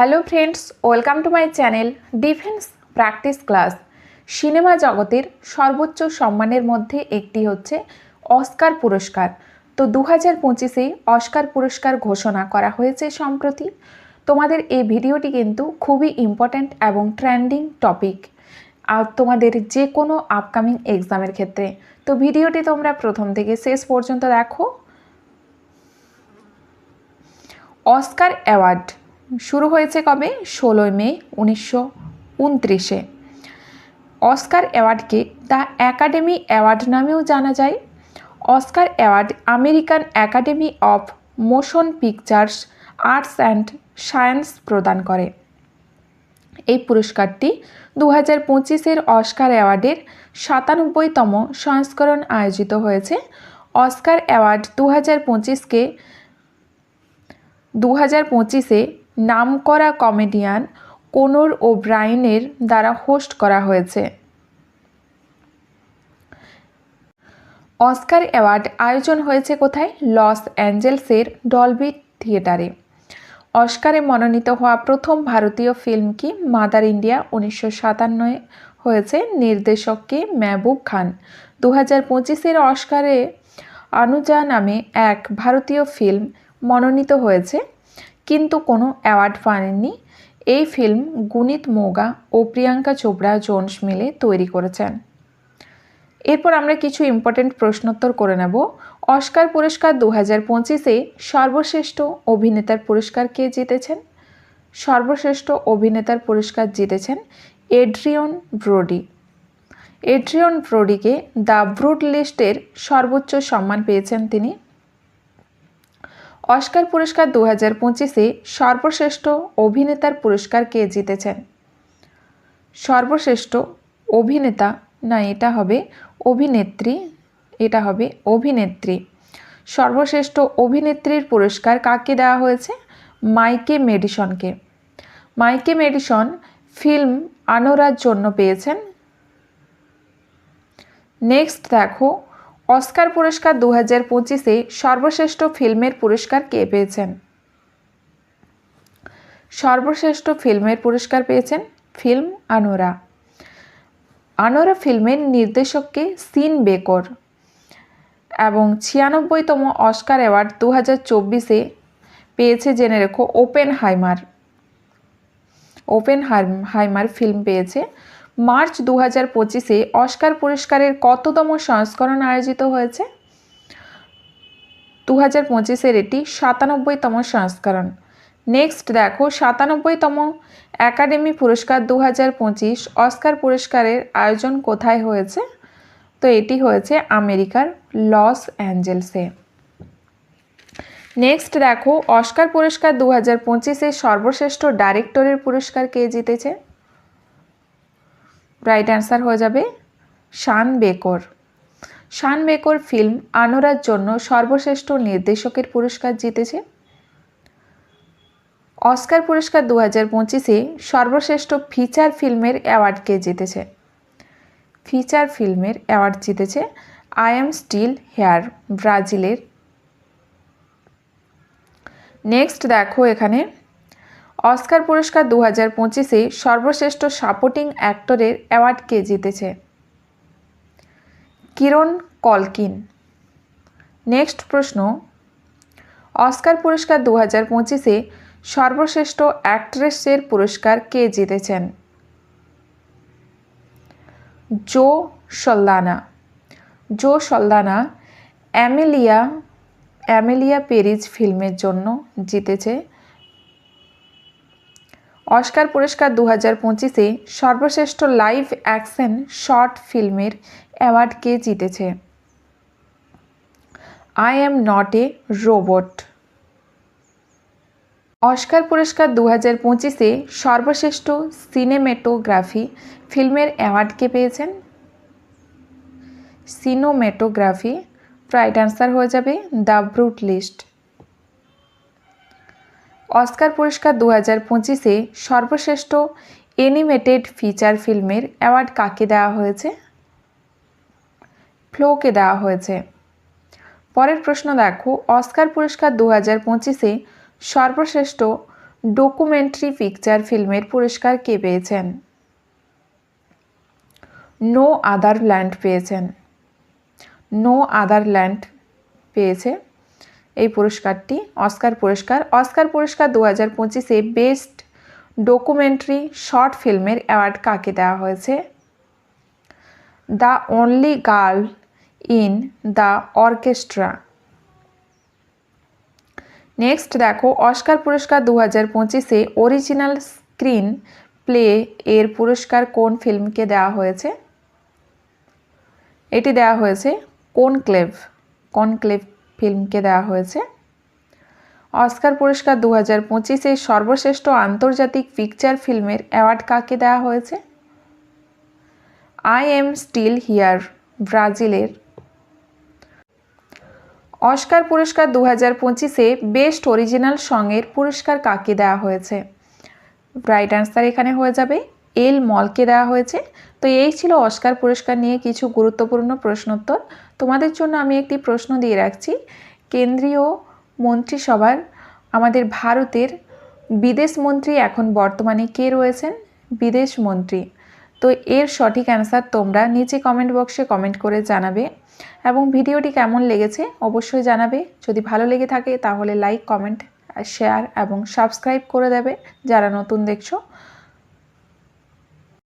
Hello friends welcome to my channel defence practice class cinema জগতের সর্বোচ্চ সম্মানের মধ্যে একটি হচ্ছে অস্কার পুরস্কার। তো দু হাজার পঁচিশে অস্কার পুরস্কার ঘোষণা করা হয়েছে সম্প্রতি। তোমাদের এই ভিডিওটি কিন্তু খুবই ইম্পর্ট্যান্ট এবং ট্রেন্ডিং টপিক আর তোমাদের যে কোনো আপকামিং এক্সামের ক্ষেত্রে। তো ভিডিওটি তোমরা প্রথম থেকে শেষ পর্যন্ত দেখো। অস্কার অ্যাওয়ার্ড শুরু হয়েছে কবে? ষোলোই মে, উনিশশো উনত্রিশে। অস্কার অ্যাওয়ার্ডকে দ্য অ্যাকাডেমি অ্যাওয়ার্ড নামেও জানা যায়। Oscar award American academy of motion pictures, arts and science প্রদান করে। এই পুরস্কারটি দু হাজার পঁচিশের অস্কার অ্যাওয়ার্ডের সাতানব্বইতম সংস্করণ আয়োজিত হয়েছে। অস্কার অ্যাওয়ার্ড দু হাজার পঁচিশকে দু হাজার পঁচিশে নামকরা কমেডিয়ান কোনোর ও ব্রাইনের দ্বারা হোস্ট করা হয়েছে। অস্কার অ্যাওয়ার্ড আয়োজন হয়েছে কোথায়? লস অ্যাঞ্জেলসের ডলবি থিয়েটারে। অস্কারে মনোনীত হওয়া প্রথম ভারতীয় ফিল্ম কি? মাদার ইন্ডিয়া উনিশশো সাতান্নয় হয়েছে। নির্দেশক কে? মেহবুব খান। দু হাজার পঁচিশের অস্কারে আনুজা নামে এক ভারতীয় ফিল্ম মনোনীত হয়েছে। কিন্তু কোনো অ্যাওয়ার্ড পাননি। এই ফিল্ম গুণিত মোগা ও প্রিয়াঙ্কা চোপড়া জোন্স মিলে তৈরি করেছেন। এরপর আমরা কিছু ইম্পর্টেন্ট প্রশ্নোত্তর করে নেব। অস্কার পুরস্কার দু হাজার পঁচিশে সর্বশ্রেষ্ঠ অভিনেতার পুরস্কার কে জিতেছেন? সর্বশ্রেষ্ঠ অভিনেতার পুরস্কার জিতেছেন এড্রিয়ন ব্রোডি। এড্রিয়ন ব্রোডিকে দ্য ব্রুড লিস্টের সর্বোচ্চ সম্মান পেয়েছেন তিনি। অস্কার পুরস্কার দু হাজার পঁচিশে সর্বশ্রেষ্ঠ অভিনেতার পুরস্কার কে জিতেছেন? সর্বশ্রেষ্ঠ অভিনেতা, না, এটা হবে অভিনেত্রী, এটা হবে অভিনেত্রী। সর্বশ্রেষ্ঠ অভিনেত্রীর পুরস্কার কাকে দেওয়া হয়েছে? মাইকে মেডিসনকে। মাইকে মেডিসন ফিল্ম আনোরার জন্য পেয়েছেন। নেক্সট দেখো অস্কার পুরস্কার দু হাজার পঁচিশে সর্বশ্রেষ্ঠ ফিল্মের পুরস্কার কে পেয়েছেন? সর্বশ্রেষ্ঠ ফিল্মের পুরস্কার পেয়েছেন ফিল্ম আনোরা। আনোরা ফিল্মের নির্দেশককে সিন বেকর এবং ছিয়ানব্বইতম অস্কার অ্যাওয়ার্ড দু হাজার চব্বিশে পেয়েছে, জেনে রেখো Oppenheimer Oppenheimer film পেয়েছে মার্চ দু হাজার পঁচিশে অস্কার পুরস্কারের কততম সংস্করণ আয়োজিত হয়েছে? দু হাজার পঁচিশের এটি সাতানব্বইতম সংস্করণ। নেক্সট দেখো, সাতানব্বইতম একাডেমি পুরস্কার দু হাজার পঁচিশ অস্কার পুরস্কারের আয়োজন কোথায় হয়েছে? তো এটি হয়েছে আমেরিকার লস অ্যাঞ্জেলসে। নেক্সট দেখো, অস্কার পুরস্কার দু হাজার পঁচিশে সর্বশ্রেষ্ঠ ডাইরেক্টরের পুরস্কার কে জিতেছে? রাইট অ্যান্সার হয়ে যাবে শান বেকর। শান বেকর ফিল্ম আনোরার জন্য সর্বশ্রেষ্ঠ নির্দেশকের পুরস্কার জিতেছে। অস্কার পুরস্কার দু হাজার পঁচিশে সর্বশ্রেষ্ঠ ফিচার ফিল্মের অ্যাওয়ার্ডকে জিতেছে। ফিচার ফিল্মের অ্যাওয়ার্ড জিতেছে আই এম স্টিল হেয়ার ব্রাজিলের। নেক্সট দেখো এখানে অস্কার পুরস্কার দু হাজার পঁচিশে সর্বশ্রেষ্ঠ সাপোর্টিং অ্যাক্টরের অ্যাওয়ার্ড কে জিতেছে? কিরণ কলকিন। নেক্সট প্রশ্ন। অস্কার পুরস্কার দু হাজার পঁচিশে সর্বশ্রেষ্ঠ অ্যাক্ট্রেসের পুরস্কার কে জিতেছেন? জো সল্লানা। জো সল্লানা অ্যামেলিয়া অ্যামেলিয়া পেরিজ ফিল্মের জন্য জিতেছে। অস্কার পুরস্কার দু হাজার পঁচিশে সর্বশ্রেষ্ঠ লাইভ অ্যাকশন শর্ট ফিল্মের অ্যাওয়ার্ড কে জিতেছে? I am not a robot Oscar পুরস্কার দু হাজার পঁচিশে সর্বশ্রেষ্ঠ সিনেমেটোগ্রাফি ফিল্মের অ্যাওয়ার্ড কে পেয়েছেন? সিনোমেটোগ্রাফি রাইট অ্যান্সার হয়ে যাবে দ্য ব্রুট লিস্ট অস্কার পুরস্কার দু হাজার পঁচিশে সর্বশ্রেষ্ঠ অ্যানিমেটেড ফিচার ফিল্মের অ্যাওয়ার্ড কাকে দেওয়া হয়েছে? ফ্লোকে দেওয়া হয়েছে। পরের প্রশ্ন দেখো, অস্কার পুরস্কার দু হাজার পঁচিশে সর্বশ্রেষ্ঠ ডকুমেন্টারি পিকচার ফিল্মের পুরস্কার কে পেয়েছেন? নো আদার ল্যান্ড পেয়েছেন। নো আদার ল্যান্ড পেয়েছে এই পুরস্কারটি, অস্কার পুরস্কার। অস্কার পুরস্কার দু হাজার পঁচিশে বেস্ট ডকুমেন্টারি শর্ট ফিল্মের অ্যাওয়ার্ড কাকে দেওয়া হয়েছে? The only girl in the orchestra. Next দেখো, অস্কার পুরস্কার দু হাজার পঁচিশে অরিজিনাল স্ক্রিন প্লে এর পুরস্কার কোন ফিল্মকে দেওয়া হয়েছে? এটি দেওয়া হয়েছে কোন কোনক্লেভ। কনক্লেভ ফিল্মকে দেওয়া হয়েছে। অস্কার পুরস্কার দু হাজার পঁচিশে সর্বশ্রেষ্ঠ আন্তর্জাতিক পিকচার ফিল্মের অ্যাওয়ার্ড কাকে দেওয়া হয়েছে? আই এম স্টিল হিয়ার, ব্রাজিলের। অস্কার পুরস্কার দু হাজার পঁচিশে বেস্ট অরিজিনাল সঙের পুরস্কার কাকে দেওয়া হয়েছে? রাইট অ্যান্সার এখানে হয়ে যাবে, এল মলকে দেওয়া হয়েছে তো এই ছিল অস্কার পুরস্কার নিয়ে কিছু গুরুত্বপূর্ণ প্রশ্নোত্তর। তোমাদের জন্য আমি একটি প্রশ্ন দিয়ে রাখছি। কেন্দ্রীয় মন্ত্রিসভার, আমাদের ভারতের বিদেশ মন্ত্রী এখন বর্তমানে কে রয়েছেন? বিদেশ মন্ত্রী। তো এর সঠিক অ্যান্সার তোমরা নিচে কমেন্ট বক্সে কমেন্ট করে জানাবে এবং ভিডিওটি কেমন লেগেছে অবশ্যই জানাবে। যদি ভালো লেগে থাকে তাহলে লাইক, কমেন্ট, শেয়ার এবং সাবস্ক্রাইব করে দেবে যারা নতুন দেখছ।